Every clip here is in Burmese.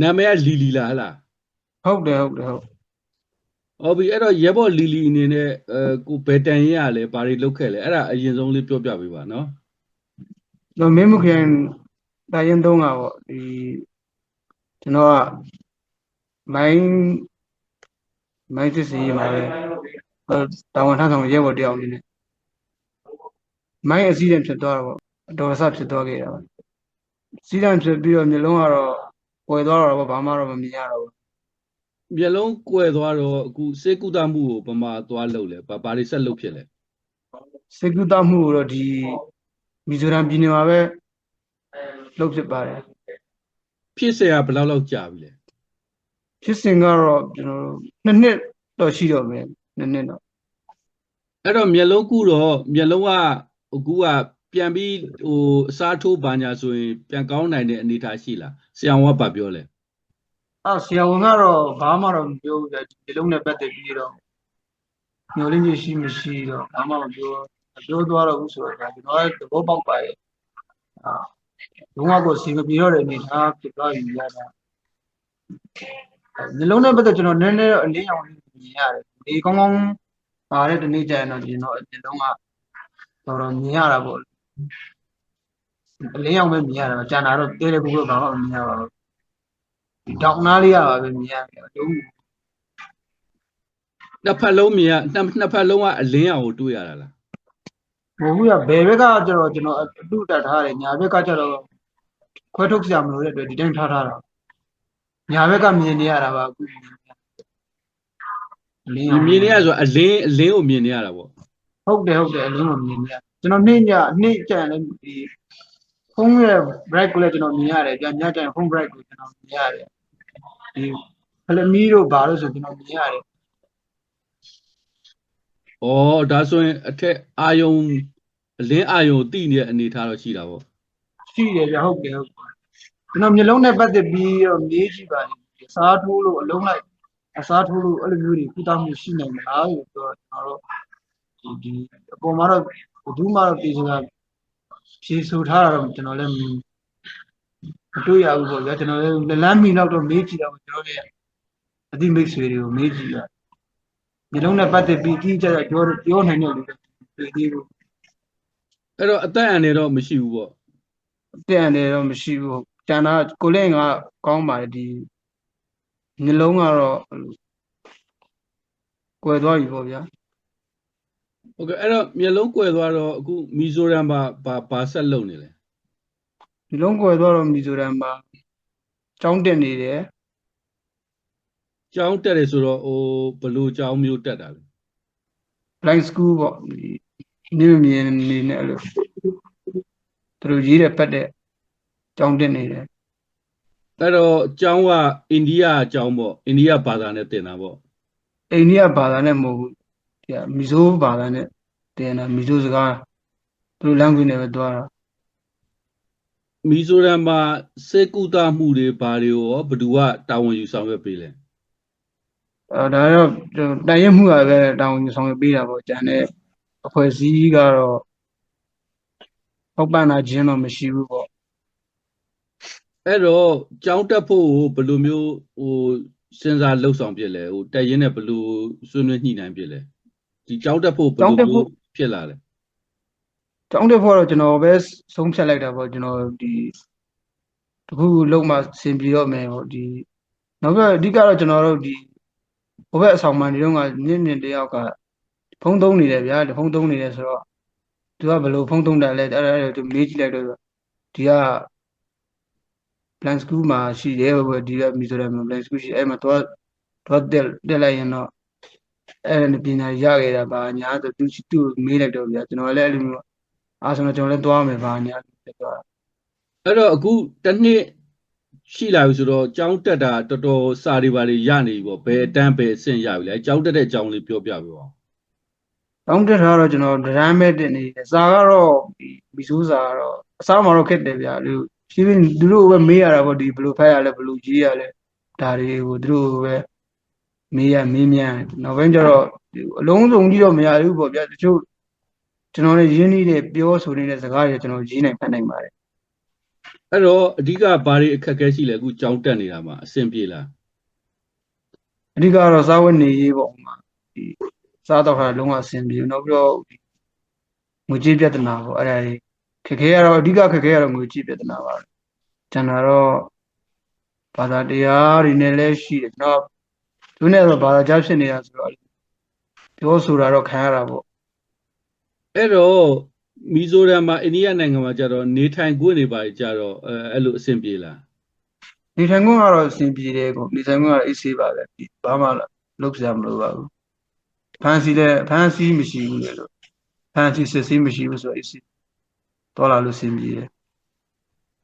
နာမည်ကလီလီလားဟလားဟုတ်တယ်ဟုတ်တယ်ဟုတ်ဟုတ်ပြီအဲ့တော့ရဲဘော်လီလီအနေနဲ့အဲကိုဘယ်တန်ရင်ရလဲဘာတွေလုပ်ခဲ့လဲအဲ့ဒါအရင်ဆုံးလေးပြောပြပေးပါနော်ကျွန်တော်မင်းမခင်တာရင်သုံးကပေါ့ဒီကျွန်တော်ကမိုင်းမိုင်းစစ်စီမှာပဲဟိုတာဝန်ထမ်းဆောင်ရဲဘော်တယောက်အနေနဲ့မိုင်းအစည်းအဝေးဖြစ်သွားတော့ပေါ့အတော်အဆဖြစ်သွားခဲ့တာပေါ့စီးတန်းဖြစ်ပြီးတော့မျိုးလုံးကတော့ ဝယ်သွားတော့ပေါ့ဘာမှတော့မမြင်ရတော့ဘူး မျက်လုံးကွယ်သွားတော့အခုစေကုသမှုကိုပမာသွားလုပ်လဲဘာဘာတွေဆက်လုပ်ဖြစ်လဲ စေကုသမှုကိုတော့ဒီမီဇိုရမ်ပြည်နယ်မှာပဲလုပ်ဖြစ်ပါတယ် ဖြစ်เสียဘယ်လောက်လောက်ကြာပြီလဲ ဖြစ်စဉ်ကတော့ကျွန်တော်တို့နှစ်နှစ်တော့ရှိတော့မယ်နှစ်နှစ်တော့ အဲ့တော့မျက်လုံးကုတော့မျက်လုံးကအခုက ပြန်ပြီးဟိုအစားထိုးပါညာဆိုရင်ပြန်ကောင်းနိုင်တဲ့အနေအထားရှိလားဆရာဝန်ကဘာပြောလဲအော်ဆရာဝန်ကတော့ဘာမှတော့မပြောဘူးကြာဒီလုံးနဲ့ပတ်သက်ပြီးတော့ညှို့လေးကြီးရှိမရှိတော့ဘာမှမပြောမပြောသွားတော့ဘူးဆိုတော့ဒါကျွန်တော်ကသဘောပေါက်ပါရဲ့အာလုံးဝကိုစီမပြေတော့တဲ့အနေထားဖြစ်သွားပြီရတာဒီလုံးနဲ့ပတ်သက်ကျွန်တော်နည်းနည်းတော့အလင်းရောင်လေးမြင်ရတယ်ဒီကောင်းကောင်းပါတဲ့ဒီနေ့ကျရင်တော့ကျွန်တော်ဒီလုံးကတော်တော်မြင်ရတာပေါ့ အလင်းရောင်ပဲမြင်ရတာကျန်တာတော့တဲတဲ့ကူကဘာမှမမြင်ရပါဘူးဒီတောင်နားလေးရပါပဲမြင်ရတယ်အလုံးနှစ်ဖက်လုံးမြင်ရနှစ်နှစ်ဖက်လုံးကအလင်းအောင်ကိုတွေ့ရတာလားမဟုတ်ဘူးကဘယ်ဘက်ကကျတော့ကျွန်တော်အတုတက်ထားတယ်ညာဘက်ကကျတော့ခွဲထုတ်စရာမလိုတဲ့အတွက်ဒီတိုင်းထားထားတာညာဘက်ကမြင်နေရတာပါအခုမြင်နေရအလင်းဒီအောင်မြင်နေရဆိုအလင်းအလင်းကိုမြင်နေရတာပေါ့ဟုတ်တယ်ဟုတ်တယ်အလင်းကိုမြင်နေရ ကျွန်တော်နေ့ညနေ့ကျန်လည်းဒီဖုန်းရဲ့ bright ကိုလည်းကျွန်တော်မြင်ရတယ်ကြာညကျန်ဖုန်း bright ကိုကျွန်တော်မြင်ရတယ်ဒီဖလမီတို့ဘာလို့ဆိုကျွန်တော်မြင်ရတယ်ဩဒါဆိုရင်အထက်အာယုံအလင်းအာယုံတိနေတဲ့အနေအထားတော့ရှိတာပေါ့ရှိတယ်ဗျဟုတ်တယ်ဟုတ်တယ်ကျွန်တော်မျိုးလုံးနဲ့ပတ်သက်ပြီးတော့မေးကြည့်ပါလိမ့်အစားထိုးလို့အလုံးလိုက်အစားထိုးလို့အဲ့လိုမျိုးတွေကုသမှုရှိနိုင်မလားလို့ပြောတော့ကျွန်တော်တို့ဒီဒီအပေါ်မှာတော့ ဘယ်သူမှတော့ပြည်စရာဖြေဆိုထားတာတော့ကျွန်တော်လည်းမမတွေ့ရဘူးပေါ့ဗျာကျွန်တော်လည်းလမ်းမီတော့တော့မေးကြည့်တော့ကျွန်တော်ရဲ့အသိမိတ်ဆွေတွေကိုမေးကြည့်ရမျိုးလုံးနဲ့ပတ်သက်ပြီးကြီးကြတော့ပြောပြောနိုင်တယ်လို့ပြောသေးဘူးအဲ့တော့အသက်အန္တရာယ်တော့မရှိဘူးပေါ့တဲ့အနေတော့မရှိဘူးကျန်တာကိုလင်းကကောင်းပါတယ်ဒီမျိုးလုံးကတော့ကွယ်သွားပြီပေါ့ဗျာ ဟုတ်ကဲ့အဲ့တော့မျက်လုံးကွယ်သွားတော့အခုမီဇိုရမ်မှာဘာဘာဆက်လုပ်နေလဲမျိုးလုံးကွယ်သွားတော့မီဇိုရမ်မှာကျောင်းတက်နေတယ်ကျောင်းတက်တယ်ဆိုတော့ဟိုဘယ်လိုကျောင်းမျိုးတက်တာလဲ blind school ပေါ့ဒီနေမမြင်နေနဲ့အဲ့လိုသူတို့ရေးတဲ့ပတ်တဲ့ကျောင်းတက်နေတယ်အဲ့တော့ကျောင်းကအိန္ဒိယကျောင်းပေါ့အိန္ဒိယဘာသာနဲ့တင်တာပေါ့အိန္ဒိယဘာသာနဲ့မဟုတ်ဘူး ဒီကမီဇိုဘာသာနဲ့တင်တာမီဇိုစကားသူတို့ language နဲ့ပဲသွားတာမီဇိုရမ်မှာစေကုသမှုတွေဘာတွေရောဘယ်သူကတာဝန်ယူဆောင်ရွက်ပေးလဲအဲဒါတော့တိုင်ရမှုကပဲတောင်းယူဆောင်ပေးတာပေါ့ကျန်တဲ့အဖွဲ့အစည်းကတော့ဟောက်ပန်တာခြင်းတော့မရှိဘူးပေါ့အဲ့တော့ကျောင်းတက်ဖို့ကိုဘယ်လိုမျိုးဟိုစဉ်းစားလှုပ်ဆောင်ဖြစ်လဲဟိုတက်ရင်နဲ့ဘယ်လိုဆွေးနွေးညှိနှိုင်းဖြစ်လဲ ဒီကျောင်းတက်ဖို့ဘယ်လိုမျိုးဖြစ်လာလဲကျောင်းတက်ဖို့တော့ကျွန်တော်ပဲဆုံးဖြတ်လိုက်တာပေါ့ကျွန်တော်ဒီတခုခုလုံးမှစင်ပြီးတော့မယ်ပေါ့ဒီနောက်ပြီးအဓိကတော့ကျွန်တော်တို့ဒီဘဘက်အဆောင်မှန်ဒီတော့ကမြင့်မြင့်တယောက်ကဖုံးသုံးနေတယ်ဗျာဖုံးသုံးနေတယ်ဆိုတော့သူကဘယ်လိုဖုံးသုံးတယ်လဲအဲ့ဒါအဲ့ဒါသူမေးကြည့်လိုက်တော့ဒီက plan school မှာရှိတယ်ဘယ်ဒီကမီဆိုရမ် plan school ရှိအဲ့မှာတော့တော့တက်တက်လိုက်ရင်တော့ အဲ့ဒါပညာရခဲ့တာပါညာဆိုသူသူမေးလိုက်တော့ဗျာကျွန်တော်လည်းအဲ့လိုမျိုးအားဆိုတော့ကျွန်တော်လည်းသွားမယ်ပါညာဖြစ်သွားတာအဲ့တော့အခုတစ်နှစ်ရှိလာပြီဆိုတော့ကျောင်းတက်တာတော်တော်စာတွေပါတွေရနေပြီပေါ့ဘယ်အတန်းဘယ်အဆင့်ရပြီလဲကျောင်းတက်တဲ့ကျောင်းလေးပြောပြပေးပါဦးတောင်းတက်ထားတော့ကျွန်တော်ဒရမ်းမဲ့တင်နေတယ်စာကတော့ဒီမီဆိုးစာကတော့အစားမှာတော့ခက်တယ်ဗျာလူရှင်းပြီးသူတို့ပဲမေးရတာပေါ့ဒီဘယ်လိုဖတ်ရလဲဘယ်လိုရေးရလဲဒါတွေကိုသူတို့ပဲ မေးရမေးမြန်းနောက်ပိုင်းကျတော့ဒီအလုံးစုံကြီးတော့မရဘူးပေါ့ဗျာတချို့ကျွန်တော်လည်းရင်းနှီးတဲ့ပြောဆိုနေတဲ့စကားတွေကျွန်တော်ရေးနိုင်ဖတ်နိုင်ပါတယ်အဲ့တော့အဓိကဘာတွေအခက်အခဲရှိလဲအခုကြောင်းတက်နေတာမှာအဆင်ပြေလားအဓိကကတော့စားဝတ်နေရေးပေါ့မှာဒီစားတော့ဟာလုံးဝအဆင်ပြေဘူးနောက်ပြီးတော့ဒီငွေကြေးပြဿနာပေါ့အဲ့ဒါကြီးခက်ခဲရတော့အဓိကခက်ခဲရတော့ငွေကြေးပြဿနာပါကျန်တာတော့ဘာသာတရားတွေနဲ့လည်းရှိတယ်ကျွန်တော် သူနဲ့တော့ဘာသာကြားဖြစ်နေတာဆိုတော့ပြောဆိုတာတော့ခံရတာပေါ့အဲ့တော့မီဇိုရမ်မှာအိန္ဒိယနိုင်ငံမှာကြတော့နေထိုင်ခွင့်တွေပါကြတော့အဲအဲ့လိုအဆင်ပြေလားနေထိုင်ခွင့်ကတော့အဆင်ပြေတယ်ကိုနေထိုင်ခွင့်ကတော့အေးဆေးပါပဲဒီဘာမှလုပ်စရာမလိုပါဘူးဖန်စီလည်းဖန်စီမရှိဘူးလေလို့ဖန်စီစစ်စီမရှိဘူးဆိုတော့အေးဆေးတော်လာလို့အဆင်ပြေတယ်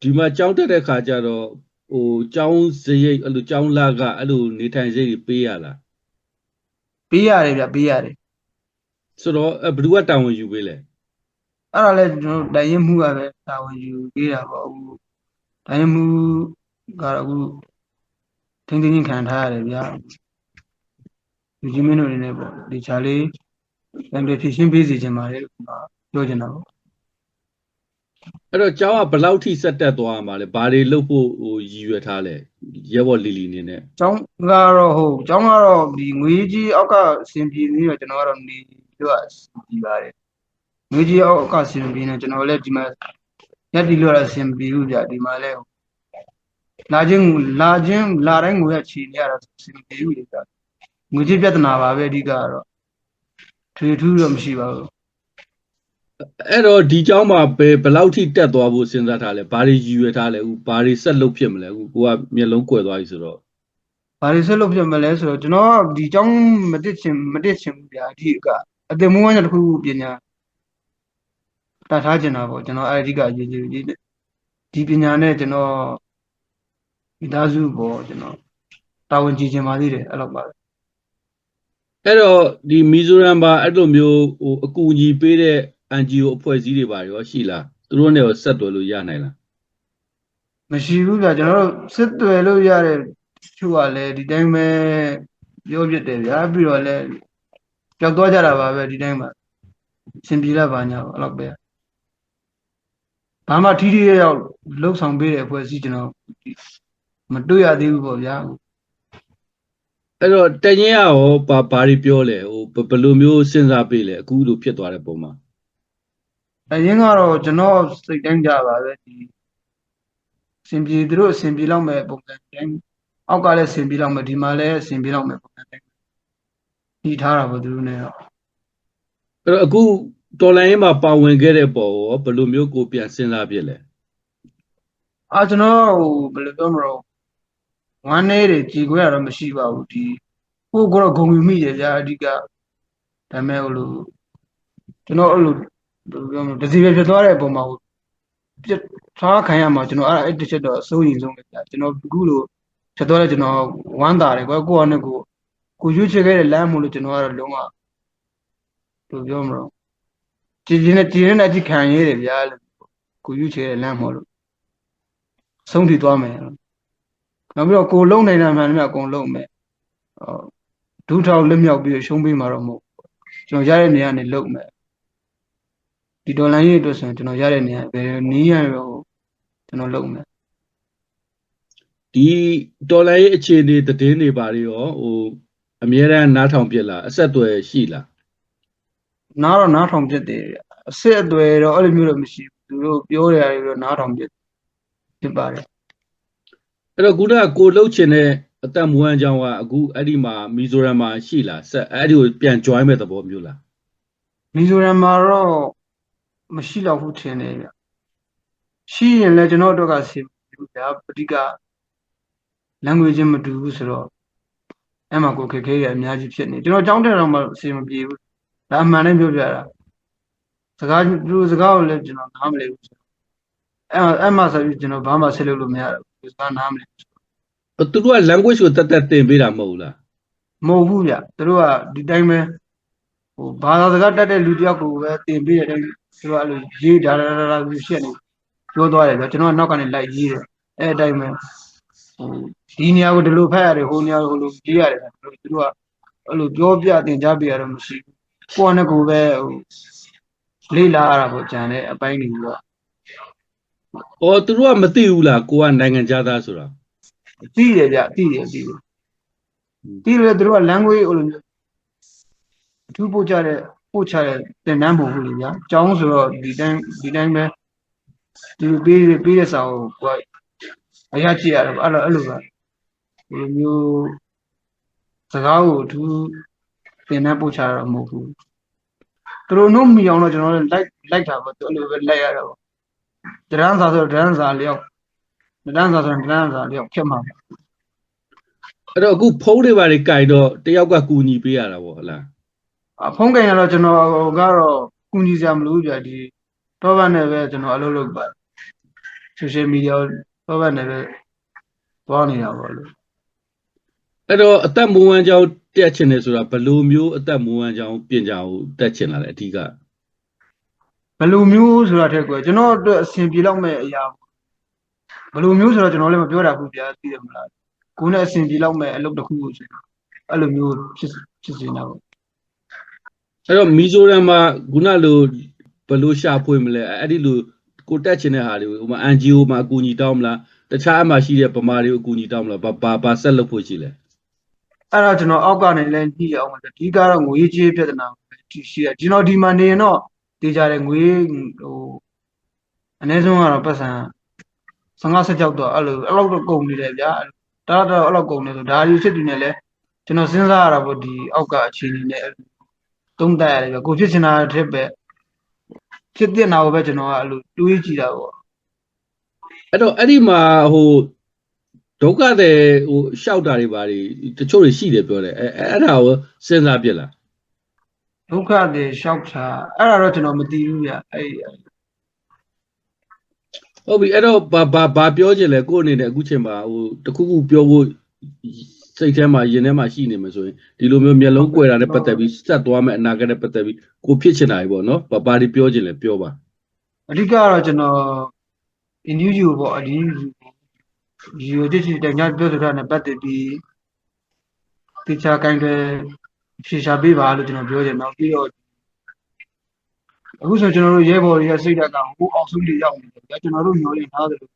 ဒီမှာကြောင်းတက်တဲ့ခါကျတော့ ဟိုကြောင်းစရိတ်အဲ့လိုကြောင်းလာကအဲ့လိုနေထိုင်စရိတ်တွေပေးရလားပေးရတယ်ဗျပေးရတယ်ဆိုတော့အဲဘယ်သူကတာဝန်ယူပေးလဲအဲ့ဒါလည်းကျွန်တော်တိုင်ရင်မှုကပဲတာဝန်ယူပေးတာပေါ့အခုတိုင်ရင်မှုကတော့အခုထင်းထင်းချင်းခံထားရတယ်ဗျာလူကြီးမင်းတို့အနေနဲ့ပေါ့ဒီချာလေးပြန်ပြီးဖြည့်ရှင်းပေးစီခြင်းပါလေလို့ပြောချင်တာပေါ့ အဲ့တော့ကြောင်းကဘယ်လောက်ထိဆက်တက်သွားမှာလဲဘာတွေလုပ်ဖို့ဟိုရည်ရွယ်ထားလဲရဲဘော်လီလီနေနဲ့ကျောင်းကတော့ဟုတ်ကျောင်းကတော့ဒီငွေကြီးအောက်ကအဆင်ပြေနေတော့ကျွန်တော်ကတော့နေလို့အဆင်ပြေပါတယ်ငွေကြီးအောက်ကအဆင်ပြေနေကျွန်တော်လည်းဒီမှာရက်တီလို့အဆင်ပြေဘူးဗျဒီမှာလည်းလာခြင်းလာခြင်းလာတိုင်းငွေရချီနေရတာအဆင်ပြေဘူးလေဗျငွေကြီးပြဿနာပါပဲအဓိကကတော့ထွေထူးတော့မရှိပါဘူး အဲ့တော့ဒီကြောင်းမှာဘယ်ဘယ်လောက်ထိတက်သွားဖို့စဉ်းစားထားလဲဘာတွေရည်ရွယ်ထားလဲအခုဘာတွေဆက်လုပ်ဖြစ်မလဲအခုကိုကမျက်လုံးကွယ်သွားပြီဆိုတော့ဘာလို့ဆက်လုပ်ပြမလဲဆိုတော့ကျွန်တော်ကဒီကျောင်းမတက်ချင်မတက်ချင်ဘူးဗျာဒီကအတင်မွေးဝမ်းတစ်ခုခုပညာတတ်ထားချင်တာပေါ့ကျွန်တော်အဲ့အဓိကရေးကြည့်ဒီဒီပညာနဲ့ကျွန်တော်မိသားစုပေါ့ကျွန်တော်တာဝန်ကြည့်ချင်ပါသေးတယ်အဲ့လိုပါပဲအဲ့တော့ဒီမီဇိုရမ်မှာအဲ့လိုမျိုးဟိုအကူအညီပေးတဲ့ NGO အဖွဲ့အစည်းတွေပါရောရှိလားသူတို့နဲ့ရောဆက်သွယ်လို့ရနိုင်လားမရှိဘူးဗျာကျွန်တော်တို့စစ်သွယ်လို့ရတဲ့သူကလည်းဒီတိုင်းပဲပြောပြတယ်ဗျာပြီးတော့လည်းကြောက်သွားကြတာပါပဲဒီတိုင်းမှာစင်ပြေလာပါညာပေါ့အဲ့လိုပဲဘာမှထီးထီးရောက်လှုပ်ဆောင်ပေးတဲ့အဖွဲ့အစည်းကျွန်တော်မတွေ့ရသေးဘူးပေါ့ဗျာအဲ့တော့တရင်ကရောဘာဘာတွေပြောလဲဟိုဘဘယ်လိုမျိုးစဉ်းစားပေးလဲအခုလိုဖြစ်သွားတဲ့ပုံမှာ အရင်ကတော့ကျွန်တော်စိတ်တိုင်းကြပါပဲဒီစင်ပြေသူတို့အစင်ပြေလောက်မဲ့ပုံစံတိုင်းအောက်ကလည်းစင်ပြေလောက်မဲ့ဒီမှာလည်းအစင်ပြေလောက်မဲ့ပုံစံတိုင်းဒီထားတာပေါ့သူတို့ ਨੇ တော့အဲ့တော့အခုတော်လိုင်းရေးမှာပါဝင်ခဲ့တဲ့ပုံရောဘယ်လိုမျိုးကိုပြန်စဉ်းစားဖြစ်လဲအာကျွန်တော်ဟိုဘယ်လိုပြောမလို့ဝမ်းနေတွေကြည်ခွဲရတော့မရှိပါဘူးဒီဟိုကတော့ဂုံယူမိတယ်ဗျာအဓိကဒါပေမဲ့ဟိုလိုကျွန်တော်အဲ့လိုဘယ်လို ပြောမလို့ဒစီပဲဖြစ်သွားတဲ့အပေါ်မှာဟိုပြတ်သွားခံရမှာကျွန်တော်အဲ့ဒါအဲ့တစ်ချက်တော့အစိုးရင်ဆုံးပဲဗျာကျွန်တော်အခုလိုဖြစ်သွားတဲ့ကျွန်တော်ဝမ်းသာတယ်ကွာကိုယ့်အနေကိုကိုရွေးချယ်ခဲ့တဲ့လမ်းမို့လို့ကျွန်တော်ကတော့လုံးဝဘယ်လိုပြောမလို့ကြည်ကြည်နဲ့ကြည်နဲ့အကြည့်ခံရရတယ်ဗျာလို့ကိုရွေးချယ်တဲ့လမ်းမို့လို့ဆုံးထိသွားမယ်နောက်ပြီးတော့ကိုလုံနိုင်တာမှန်တယ်မြတ်အကုန်လုံးမယ်ဟောဒုထောက်လက်မြောက်ပြီးရှုံးပေးမှာတော့မဟုတ်ဘူးကျွန်တော်ရတဲ့နေရာနေလုံမယ် ဒီဒေါ်လာရေးအတွက်ဆိုရင်ကျွန်တော်ရတဲ့နေရာဘယ်နည်းရရောကျွန်တော်လုံမယ်ဒီတော်လိုင်းရေးအခြေအနေသတင်းတွေပါတွေရောဟိုအများရန်နားထောင်ပြက်လားအဆက်အသွယ်ရှိလားနားတော့နားထောင်ပြစ်တယ်ဗျအစစ်အသွယ်တော့အဲ့လိုမျိုးတော့မရှိဘူးသူတို့ပြောတဲ့အရာတွေတော့နားထောင်ပြစ်ဖြစ်ပါတယ်အဲ့တော့ခုနကကိုလှုပ်ချင်တဲ့အသက်မွေးအကြောင်းကအခုအဲ့ဒီမှာမီဇိုရမ်မှာရှိလားဆက်အဲ့ဒီကိုပြန် join မဲ့သဘောမျိုးလားမီဇိုရမ်မှာတော့ မရှိတော့ဘူးထင်တယ်ဗျရှိရင်လည်းကျွန်တော်တို့ကစီဘူးဗျာပဋိက language ချင်းမတူဘူးဆိုတော့အဲ့မှာကိုခက်ခဲရအများကြီးဖြစ်နေကျွန်တော်ကြောင်းတက်တော့မှအစီမပြေဘူးဒါအမှန်နဲ့ပြောပြတာစကားသူတို့စကားကိုလည်းကျွန်တော်နားမလည်ဘူးဆိုတော့အဲ့မှာအဲ့မှာဆိုပြီးကျွန်တော်ဘာမှဆက်လုပ်လို့မရဘူးစကားနားမလည်ဘူးသူတို့က language ကိုတက်တက်သင်ပေးတာမဟုတ်ဘူးလားမဟုတ်ဘူးဗျသူတို့ကဒီတိုင်းပဲဟိုဘာသာစကားတက်တဲ့လူတစ်ယောက်ကိုပဲတင်ပေးတဲ့အတိုင်း သူတို့ကအဲ့လိုရေးဒါဒါဒါဒါလူရှက်နေပြောသွားတယ်ဗျကျွန်တော်ကနောက်ကနေလိုက်ရေးတယ်အဲ့အတိုင်းပဲဟိုဒီနေရာကိုဒီလိုဖတ်ရတယ်ဟိုနေရာကိုဟိုလိုရေးရတယ်ဗျသူတို့ကအဲ့လိုပြောပြတင်ကြပြရတော့မရှိဘူးကိုယ့်နဲ့ကိုယ်ပဲဟိုလေးလာရတာပေါ့ကြံတဲ့အပိုင်းတွေတော့ဩသူတို့ကမသိဘူးလားကိုကနိုင်ငံသားဆိုတာသိတယ်ဗျသိတယ်သိတယ်သိတယ်သူတို့က language ဟိုလိုမျိုးအထူးပို့ချတဲ့ ပို့ချတဲ့သင်တန်းပုံဘူးလေဗျာအကြောင်းဆိုတော့ဒီတိုင်းဒီတိုင်းပဲဒီလိုပေးပေးတဲ့စာကိုကိုကအရာကြည့်ရတယ်ပေါ့အဲ့လိုအဲ့လိုပဲဒီလိုမျိုးစကားကိုအထူးသင်တန်းပို့ချရတော့မဟုတ်ဘူးသူတို့နှုတ်မီအောင်တော့ကျွန်တော်တို့လိုက်လိုက်တာပေါ့သူအဲ့လိုပဲလိုက်ရတာပေါ့ဒရန်စာဆိုဒရန်စာလျောက်ဒရန်စာဆိုဒရန်စာလျောက်ဖြစ်မှာပေါ့အဲ့တော့အခုဖုန်းတွေပါတွေကင်တော့တယောက်ကကူညီပေးရတာပေါ့ဟုတ်လား အဖုံးကင်ရတော့ကျွန်တော်ကတော့ကုညီစရာမလိုဘူးဗျာဒီတော့ဘတ်နဲ့ပဲကျွန်တော်အလုပ်လုပ်ပါ social media တော့ဘတ်နဲ့ပဲသွားနေတာပေါ့လို့အဲ့တော့အသက်မွေးဝမ်းကြောင်းတက်ချင်တယ်ဆိုတာဘယ်လိုမျိုးအသက်မွေးဝမ်းကြောင်းပြင်ကြအောင်တက်ချင်လာလဲအဓိကဘယ်လိုမျိုးဆိုတာထက်ကွယ်ကျွန်တော်အတွက်အဆင်ပြေလောက်မဲ့အရာပေါ့ဘယ်လိုမျိုးဆိုတော့ကျွန်တော်လည်းမပြောတာဘူးဗျာသိတယ်မလားကိုယ်နဲ့အဆင်ပြေလောက်မဲ့အလုပ်တစ်ခုကိုဆိုတော့အဲ့လိုမျိုးဖြစ်ဖြစ်နေတာပေါ့ အဲ့တော့မီဇိုရမ်မှာခုနလိုဘယ်လိုရှာဖွေမလဲအဲ့ဒီလိုကိုတက်ချင်တဲ့ဟာတွေကိုဥပမာ NGO မှာအကူအညီတောင်းမလားတခြားအမှရှိတဲ့ဗမာတွေကိုအကူအညီတောင်းမလားဘာဘာဘာဆက်လုပ်ဖို့ရှိလဲအဲ့တော့ကျွန်တော်အောက်ကနေလည်းကြည့်အောင်ပါဒီကတော့ငွေကြေးပြဿနာပဲဒီရှိရကျွန်တော်ဒီမှာနေရင်တော့တေးကြတယ်ငွေဟိုအနည်းဆုံးကတော့ပတ်စံ15ဆက်ကြောက်တော့အဲ့လိုအဲ့လောက်တော့ကုန်နေတယ်ဗျာဒါတော့အဲ့လောက်ကုန်နေဆိုဒါဒီဖြစ်တည်နေလဲကျွန်တော်စဉ်းစားရတာပေါ့ဒီအောက်ကအခြေအနေနဲ့ သုံးသပ်ရတယ်ဗျကိုဖြစ်ချင်တာတစ်ပဲဖြစ်တဲ့နာကိုပဲကျွန်တော်ကအဲ့လိုတွေးကြည့်တာပေါ့အဲ့တော့အဲ့ဒီမှာဟိုဒုက္ခတဲ့ဟိုရှောက်တာတွေဘာတွေတချို့တွေရှိတယ်ပြောတယ်အဲ့အဲ့ဒါကိုစဉ်းစားပြစ်လားဒုက္ခတွေရှောက်တာအဲ့ဒါတော့ကျွန်တော်မသိဘူးဗျအဲ့ဟုတ်ပြီအဲ့တော့ဘာဘာဘာပြောချင်လဲကိုယ့်အနေနဲ့အခုချိန်မှာဟိုတခုခုပြောဖို့ စိတ်ထဲမှာရင်ထဲမှာရှိနေမှာဆိုရင်ဒီလိုမျိုးမျက်လုံးကွယ်တာနဲ့ပတ်သက်ပြီးဆက်သွားမယ်အနာဂတ်နဲ့ပတ်သက်ပြီးကိုဖြစ်ချင်တာတွေပေါ့နော်ဘာဘာတွေပြောချင်လဲပြောပါအဓိကကတော့ကျွန်တော် NUG ပေါ့အဒီဒီရတဲ့ချင်တဲ့ပြောဆိုတာနဲ့ပတ်သက်ပြီးတေချာကိုင်းတွေဖြေရှာပေးပါလို့ကျွန်တော်ပြောချင်တော့ပြီးတော့အခုဆိုကျွန်တော်တို့ရဲဘော်တွေကစိတ်ဓာတ်ကဟိုအောက်ဆုံးတွေရောက်နေတယ်ကျွန်တော်တို့ညှော်ရင်ထားတယ်လို့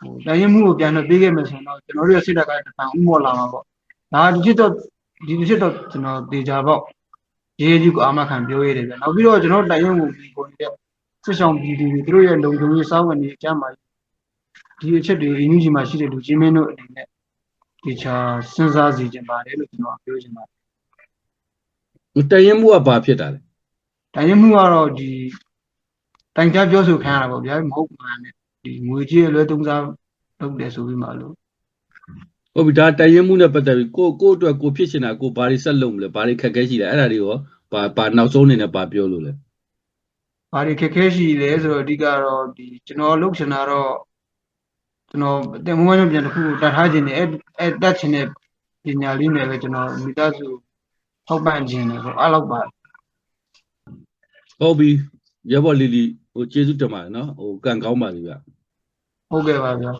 ဟိုတိုင်းရင်မှုကိုပြန်လို့ပေးခဲ့မယ်ဆိုရင်တော့ကျွန်တော်တို့ရဲ့စိတ်ဓာတ်ကတန်ဥမော်လာမှာပေါ့ဒါဒီဖြစ်တော့ဒီဖြစ်တော့ကျွန်တော်တေချာပေါ့ရေးကြီးကိုအာမခံပြောရတယ်ဗျနောက်ပြီးတော့ကျွန်တော်တိုင်းရင်ကိုပြီးပေါ်နေတဲ့စစ်ဆောင်ပြည်သူတွေသူတို့ရဲ့လုံခြုံရေးစောင့်ဝင်နေကြမှာဒီအချက်တွေအင်းကြီးမှာရှိတဲ့လူချင်းမင်းတို့အနေနဲ့ဒီချာစဉ်းစားစီခြင်းပါတယ်လို့ကျွန်တော်ပြောချင်ပါတယ်တရင်မှုကဘာဖြစ်တာလဲ။တိုင်းရင်းမှုကတော့ဒီတိုင်ကြားပြောဆိုခံရတာပေါ့ဗျာမဟုတ်မှန်နဲ့ ဒီငွေကြေးအလွဲသုံးစားလုပ်တယ်ဆိုပြီးမှလို့ဟုတ်ပြီဒါတရင်မှုနဲ့ပတ်သက်ပြီးကိုကိုအတွက်ကိုဖြစ်ချင်တာကိုဘာတွေဆက်လုပ်မလဲဘာတွေခက်ခဲရှိလဲအဲ့ဒါတွေရောဘာဘာနောက်ဆုံးအနေနဲ့ဘာပြောလို့လဲဘာတွေခက်ခဲရှိလဲဆိုတော့အဓိကတော့ဒီကျွန်တော်လုပ်ချင်တာတော့ကျွန်တော်အတင်မွေးမပြန်တစ်ခုကိုတတ်ထားခြင်းနဲ့အဲအဲတတ်ခြင်းနဲ့ပညာလေးနဲ့ပဲကျွန်တော်မိသားစုထောက်ပံ့ခြင်းနဲ့ပေါ့အဲ့လောက်ပါဟုတ်ပြီရဘော်လီလီ ဟိုကျေးဇူးတင်ပါတယ်နော်ဟိုကံကောင်းပါပြီဗျဟုတ်ကဲ့ပါဗျာ